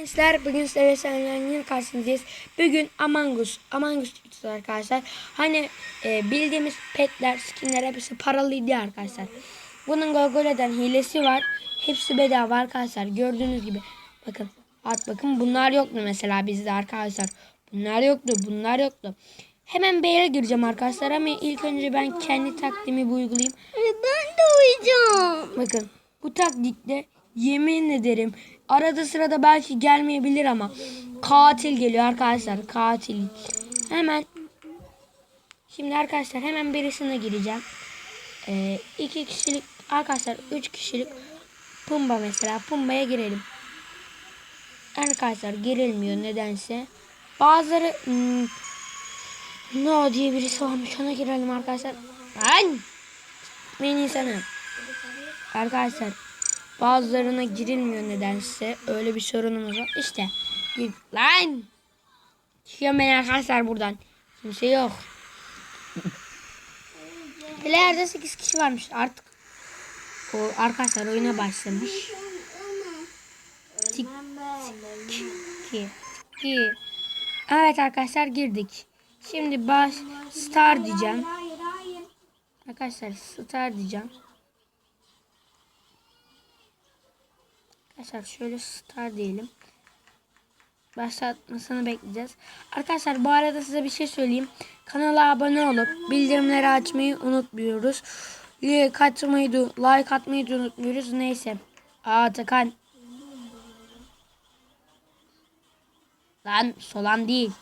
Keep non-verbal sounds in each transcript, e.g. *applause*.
Gençler bugün size Selen'in karşınızdayız. Bugün Among Us, Among Us tutuyoruz arkadaşlar. Hani e, bildiğimiz petler, skinler hepsi paralıydı arkadaşlar. Bunun Google'den hilesi var. Hepsi bedava arkadaşlar. Gördüğünüz gibi. Bakın. At bakın bunlar yoktu mesela bizde arkadaşlar. Bunlar yoktu. Bunlar yoktu. Hemen B'ye gireceğim arkadaşlar ama ilk önce ben kendi taktiğimi uygulayayım. Ben de uyuyacağım. Bakın bu taktikte yemin ederim arada sırada belki gelmeyebilir ama katil geliyor arkadaşlar katil. Hemen şimdi arkadaşlar hemen birisine gireceğim. Ee, iki kişilik arkadaşlar üç kişilik Pumba mesela Pumba'ya girelim. Arkadaşlar girilmiyor nedense. Bazıları hmm, No diye birisi varmış ona girelim arkadaşlar. Lan! Ben insanım. Arkadaşlar bazılarına girilmiyor nedense. Öyle bir sorunumuz var. İşte. Gir. Lan! Çıkıyorum ben arkadaşlar buradan. Kimse yok. Player'de 8 kişi varmış. Artık o arkadaşlar oyuna başlamış. Tik ki ki. Evet arkadaşlar girdik. Şimdi baş star diyeceğim. Arkadaşlar star diyeceğim. Arkadaşlar şöyle star diyelim. Başlatmasını bekleyeceğiz. Arkadaşlar bu arada size bir şey söyleyeyim. Kanala abone olup bildirimleri açmayı unutmuyoruz. Like atmayı like atmayı da unutmuyoruz. Neyse. Aa Atakan. Lan solan değil.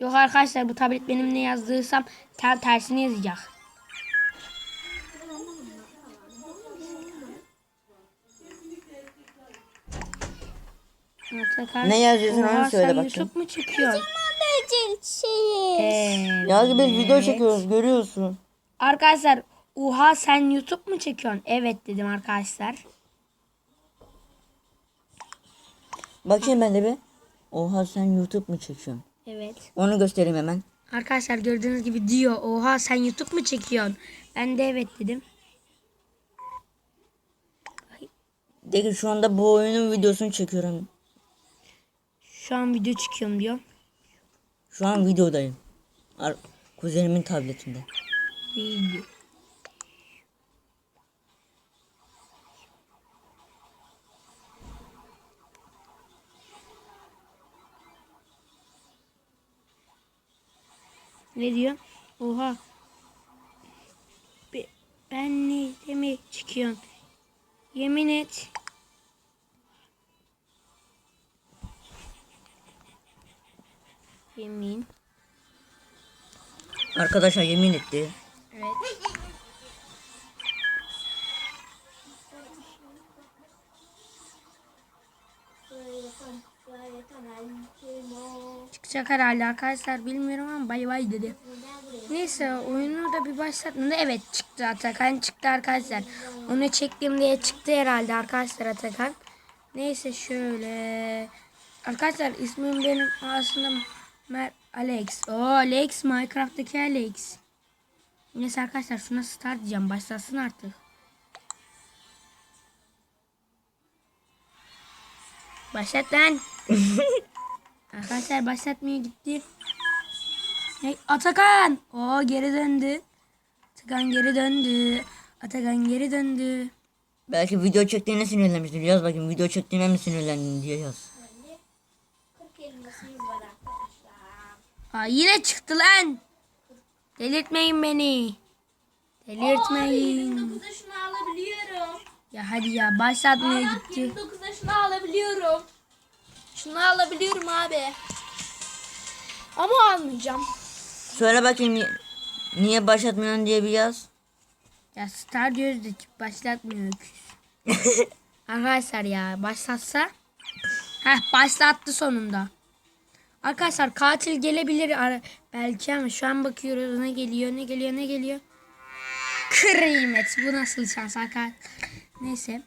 Yok arkadaşlar bu tablet benim ne yazdıysam ter tersini yazacak. Atakan, Ne yazıyorsun onu söyle sen bakayım. YouTube mu çekiyorsun? Becil şey. Evet. Ya gibi biz video çekiyoruz görüyorsun. Arkadaşlar oha sen YouTube mu çekiyorsun? Evet dedim arkadaşlar. Bakayım ben de bir. Oha sen YouTube mu çekiyorsun? Evet. Onu göstereyim hemen. Arkadaşlar gördüğünüz gibi diyor. Oha sen YouTube mu çekiyorsun? Ben de evet dedim. De ki şu anda bu oyunun videosunu çekiyorum. Şu an video çıkıyorum diyor. Şu an videodayım. Ar kuzenimin tabletinde. Video. Ne diyor? Oha. Be- Ben ne deme çıkıyorsun? Yemin et. Yemin. Arkadaşlar yemin etti. Evet. Çıkacak herhalde arkadaşlar bilmiyorum ama bay bay dedi. Neyse oyunu da bir başlatmadı. Evet çıktı Atakan çıktı arkadaşlar. Onu çektim diye çıktı herhalde arkadaşlar Atakan. Neyse şöyle. Arkadaşlar ismim benim aslında Mer Alex. O Alex Minecraft'taki Alex. Neyse arkadaşlar şuna start diyeceğim. Başlasın artık. Başlat lan. *laughs* arkadaşlar başlatmıyor gitti. Hey, Atakan. O geri döndü. Atakan geri döndü. Atakan geri döndü. Belki video çektiğine sinirlenmiştir. Yaz bakayım video çektiğine mi sinirlendin diye yaz. Aa, yine çıktı lan. Delirtmeyin beni. Delirtmeyin. 29 yaşını alabiliyorum. Ya hadi ya başlatmaya gitti. 29 yaşını alabiliyorum. Şunu alabiliyorum abi. Ama almayacağım. Söyle bakayım ni- niye başlatmıyorsun diye bir yaz. Ya Star diyoruz da başlatmıyor öküz. *laughs* Arkadaşlar ya başlatsa. Heh başlattı sonunda. Arkadaşlar katil gelebilir belki ama şu an bakıyoruz ne geliyor ne geliyor ne geliyor. Kıymet bu nasıl şans arkadaşlar. Neyse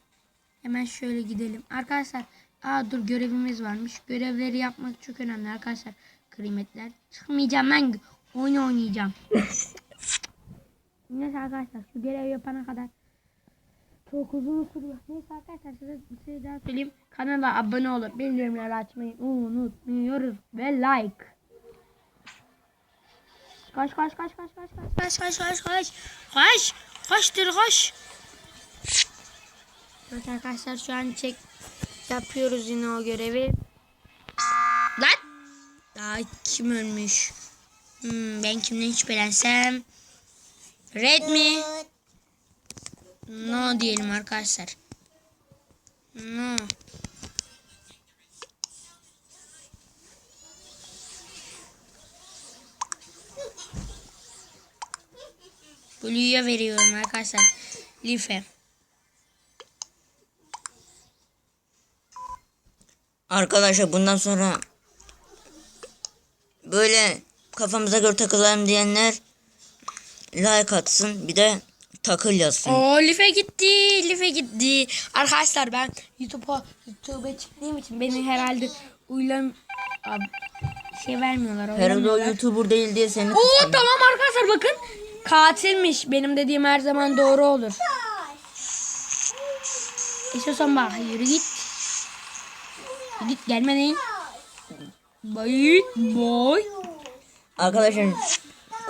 hemen şöyle gidelim. Arkadaşlar aa dur görevimiz varmış. Görevleri yapmak çok önemli arkadaşlar. Kıymetler. Çıkmayacağım ben oyun oynayacağım. *laughs* Neyse arkadaşlar şu görev yapana kadar Çok uzun sürüyor. Neyse arkadaşlar size bir şey daha söyleyeyim. Kanala abone olup bildirimleri açmayı unutmuyoruz. Ve like. Koş koş koş koş koş koş koş koş koş koş koş koştur koş. Evet arkadaşlar şu an çek yapıyoruz yine o görevi. Lan! Daha kim ölmüş? Hmm, ben kimden şüphelensem? Red mi? No diyelim arkadaşlar. No. Blue'ya veriyorum arkadaşlar. Life. Arkadaşlar bundan sonra böyle kafamıza göre takılalım diyenler like atsın. Bir de takıl yazsın. Oo Life gitti. Life gitti. Arkadaşlar ben YouTube'a YouTube'a çıktığım için beni herhalde uylam Abi, şey vermiyorlar. Herhalde o. YouTuber değil diye seni Oo kıskanıyor. tamam arkadaşlar bakın. Katilmiş. Benim dediğim her zaman doğru olur. İstiyorsan bak yürü git. Git gelme Boy boy. Arkadaşlar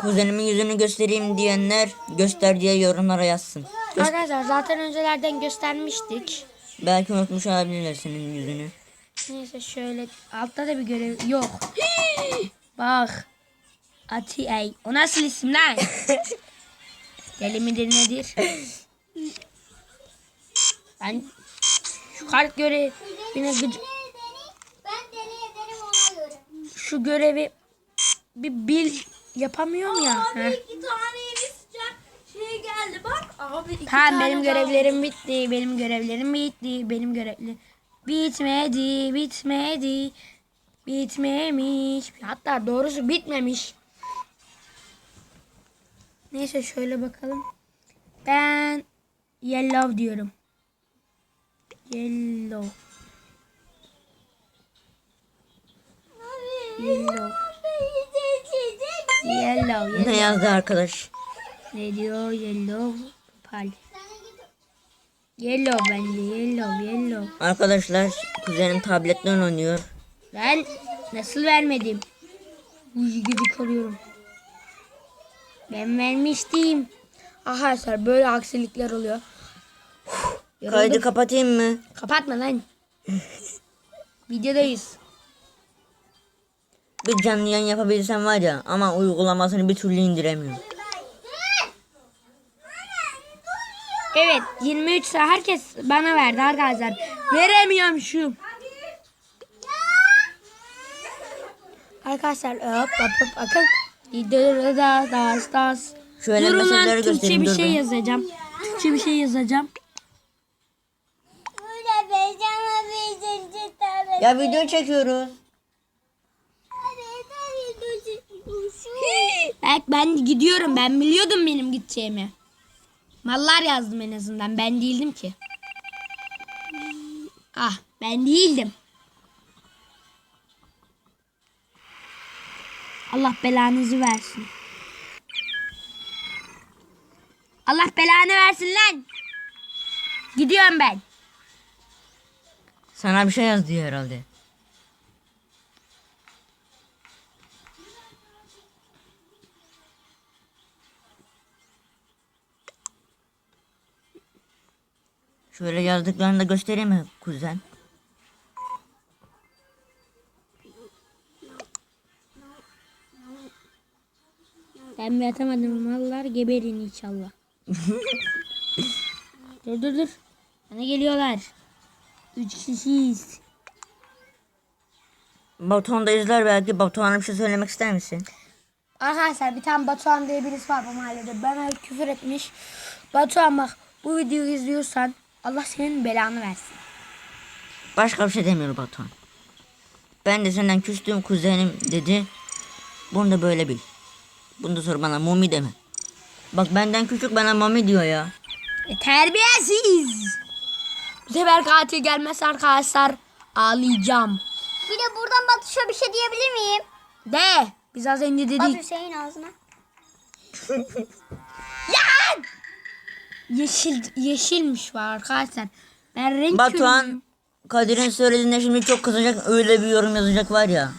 kuzenimin yüzünü göstereyim diyenler göster diye yorumlara yazsın. Arkadaşlar zaten öncelerden göstermiştik. Belki unutmuş olabilirler senin yüzünü. Neyse şöyle altta da bir görev yok. *gasps* Bak. Ati ay. O nasıl isim lan? *laughs* Deli midir nedir? Ben şu kart görevine gıcık Ben deli ederim ona göre. şu görevi bir bil yapamıyorum ya. Abi Heh. iki tane yeni sıcak şey geldi bak. Abi iki Tamam tane benim daha görevlerim bitti. Benim görevlerim bitti. Benim görevlerim bitmedi, bitmedi. Bitmemiş. Hatta doğrusu bitmemiş. Neyse şöyle bakalım. Ben yellow diyorum. Yellow. Yellow. Yellow. Ne yazdı arkadaş? Ne diyor? Yellow. Pal. Yellow bence. Yellow. Yellow. Arkadaşlar kuzenim tabletten oynuyor. Ben nasıl vermedim? Uy gıcık oluyorum. Ben vermiştim. Arkadaşlar böyle aksilikler oluyor. Kaydı kapatayım mı? Kapatma lan. Videodayız. *laughs* Bir canlı yayın yapabilsem var ya ama uygulamasını bir türlü indiremiyorum. Evet 23 saat herkes bana verdi arkadaşlar. Veremiyormuşum. Arkadaşlar hop hop hop bakın. Das das das. Şöyle Durun mesajları Türkçe göstereyim bir şey ben. yazacağım. Türkçe bir şey yazacağım. Tane. Ya video çekiyoruz. Bak ben gidiyorum. Ben biliyordum benim gideceğimi. Mallar yazdım en azından. Ben değildim ki. Ah ben değildim. Allah belanızı versin. Allah belanı versin lan. Gidiyorum ben. Sana bir şey yaz diyor herhalde. Şöyle yazdıklarını da göstereyim mi kuzen? Ben mi atamadım mallar geberin inşallah. *laughs* dur dur dur. Bana geliyorlar. Üç kişiyiz. Batuhan da izler belki. Batuhan'a bir şey söylemek ister misin? Arkadaşlar bir tane Batuhan diye birisi var bu mahallede. Bana küfür etmiş. Batuhan bak bu videoyu izliyorsan Allah senin belanı versin. Başka bir şey demiyor Batuhan. Ben de senden küstüğüm kuzenim dedi. Bunu da böyle bil. Bunu da sonra bana mumi deme. Bak benden küçük bana mami diyor ya. E, terbiyesiz. Bu sefer katil gelmezse arkadaşlar ağlayacağım. Bir de buradan Batuş'a bir şey diyebilir miyim? De biz az önce dedik. Batuş şeyin ağzına. Yeşil yeşilmiş var arkadaşlar. Ben renk körüyüm. Batuhan Kadir'in söylediğinde şimdi çok kızacak öyle bir yorum yazacak var ya.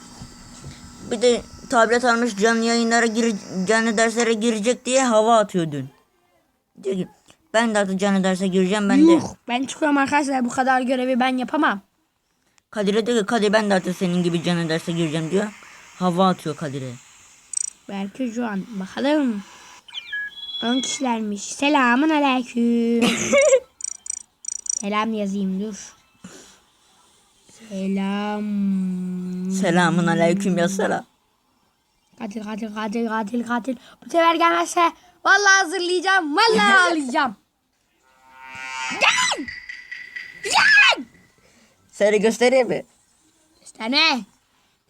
Bir de tablet almış canlı yayınlara gir, canlı derslere girecek diye hava atıyor dün. Diyor ki ben de artık canlı derse gireceğim ben de. Yuh, ben çıkıyorum arkadaşlar bu kadar görevi ben yapamam. Kadir'e diyor ki Kadir ben de artık senin gibi canlı derse gireceğim diyor. Hava atıyor Kadir'e. Belki şu an bakalım. 10 kişilermiş. Selamun aleyküm. *laughs* Selam yazayım dur. Selam. Selamun aleyküm yazsana. Katil katil katil katil katil. Bu sefer gelmezse vallahi hazırlayacağım. Vallahi *laughs* ağlayacağım. Gel! Gel! Seni göstereyim mi? İsteme.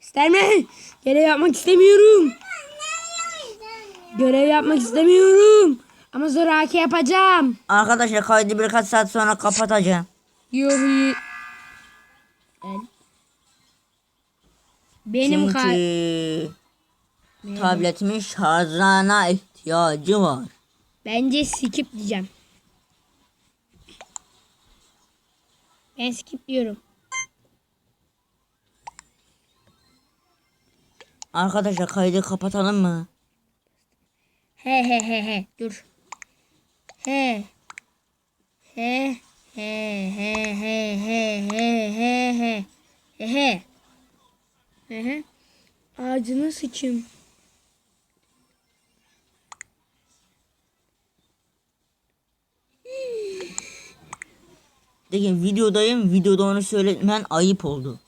İsteme. Görev yapmak istemiyorum. Görev yapmak istemiyorum. Ama zoraki yapacağım. Arkadaşlar kaydı birkaç saat sonra kapatacağım. Yuri. El. Benim kay... Çünkü tabletimin şarjına ihtiyacı var. Bence skip diyeceğim. Ben skip diyorum. Arkadaşlar kaydı kapatalım mı? He he he he. Dur. He. He. He he he he he he he. He he. He he. Ağacına sıçayım. De ki videodayım videoda onu söylemen ayıp oldu.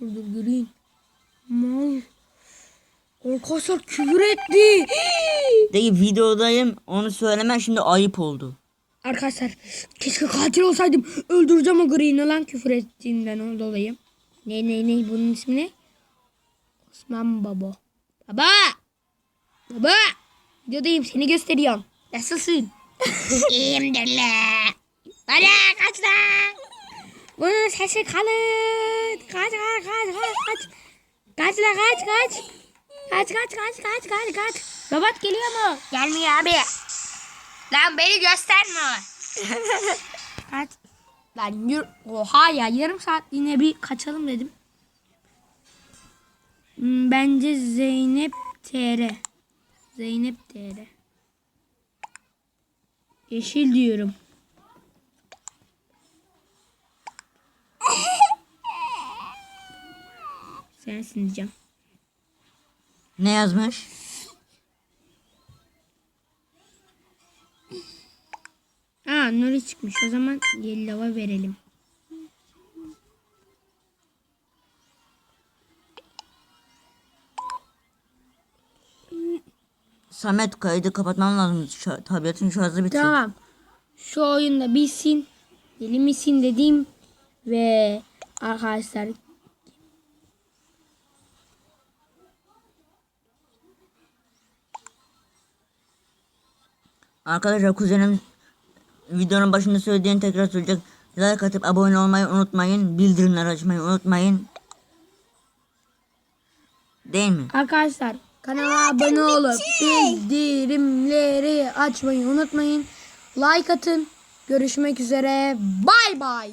Dur dur göreyim. Mal. Arkadaşlar küfür etti. De ki videodayım onu söylemen şimdi ayıp oldu. Arkadaşlar keşke katil olsaydım. Öldüreceğim o Green'i lan küfür ettiğinden dolayı. Ne ne ne bunun ismi ne? Osman Baba. Baba. Baba. Videodayım seni gösteriyorum. Nasılsın? *laughs* İyiyimdir la. Bana kaç la. Bunun sesi kalın. Kaç kaç kaç kaç kaç. Kaç la kaç kaç. Kaç kaç kaç kaç kaç kaç. Babat geliyor mu? Gelmiyor abi. Lan beni gösterme. Kaç. Lan yürü. Oha ya yarım saat yine bir kaçalım dedim. Hmm, Bence Zeynep TR. Zeynep TR. Yeşil diyorum. *laughs* Sensin diyeceğim. Ne yazmış? Aa Nuri çıkmış. O zaman Yellow'a verelim. Samet kaydı kapatmam lazım. Şu, tabletin şarjı bitiyor. Tamam. Şu oyunda bitsin. Deli misin dediğim ve arkadaşlar Arkadaşlar kuzenim videonun başında söylediğini tekrar söyleyecek. Like atıp abone olmayı unutmayın. Bildirimleri açmayı unutmayın. Değil mi? arkadaşlar kanala abone olup bildirimleri açmayı unutmayın. Like atın. Görüşmek üzere. Bay bay.